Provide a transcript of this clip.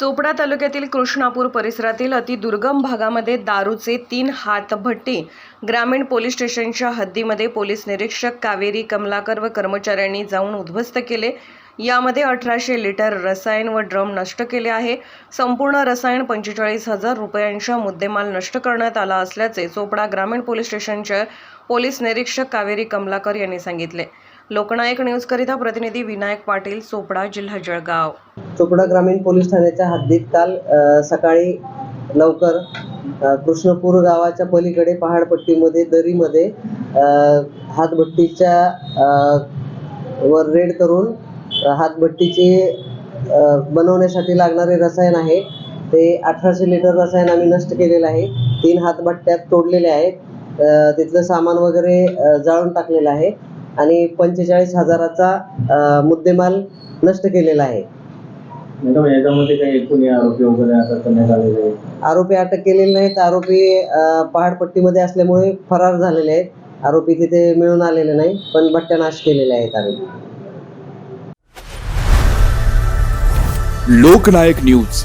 चोपडा तालुक्यातील कृष्णापूर परिसरातील अतिदुर्गम भागामध्ये दारूचे तीन हातभट्टी ग्रामीण पोलीस स्टेशनच्या हद्दीमध्ये पोलीस निरीक्षक कावेरी कमलाकर व कर्मचाऱ्यांनी जाऊन उद्ध्वस्त केले. यामध्ये अठराशे लिटर रसायन व ड्रम नष्ट केले आहे. संपूर्ण रसायन पंचेचाळीस हजार रुपयांचा मुद्देमाल नष्ट करण्यात आला असल्याचे चोपडा ग्रामीण पोलीस स्टेशनचे पोलीस निरीक्षक कावेरी कमलाकर यांनी सांगितले. लोकनायक न्यूजकरिता प्रतिनिधी विनायक पाटील चोपडा जिल्हा जळगाव. चोपडा ग्रामीण पोलीस ठाण्याच्या हद्दीत काल सकाळी लवकर कृष्णपूर गावाच्या पलीकडे पहाडपट्टीमध्ये दरीमध्ये हातभट्टीच्या वर रेड करून हातभट्टीचे बनवण्यासाठी लागणारे रसायन आहे. ते अठराशे लिटर रसायन आम्ही नष्ट केलेलं आहे. तीन हातभट्ट्यात तोडलेले आहेत. तिथलं सामान वगैरे जाळून टाकलेलं आहे. आणि पंचेचाळीस हजाराचा मुद्देमाल नष्ट केलेला आहे. मॅडम याच्यामध्ये काही एकूण आरोपी वगैरे अटक करण्यात आलेले आहेत? आरोपी अटक केलेले नाहीत. आरोपी पहाडपट्टीमध्ये असल्यामुळे फरार झालेले आहेत. आरोपी तिथे मिळून आलेले नाही पण भट्ट्या नाश केलेले आहेत आम्ही लोकनायक न्यूज.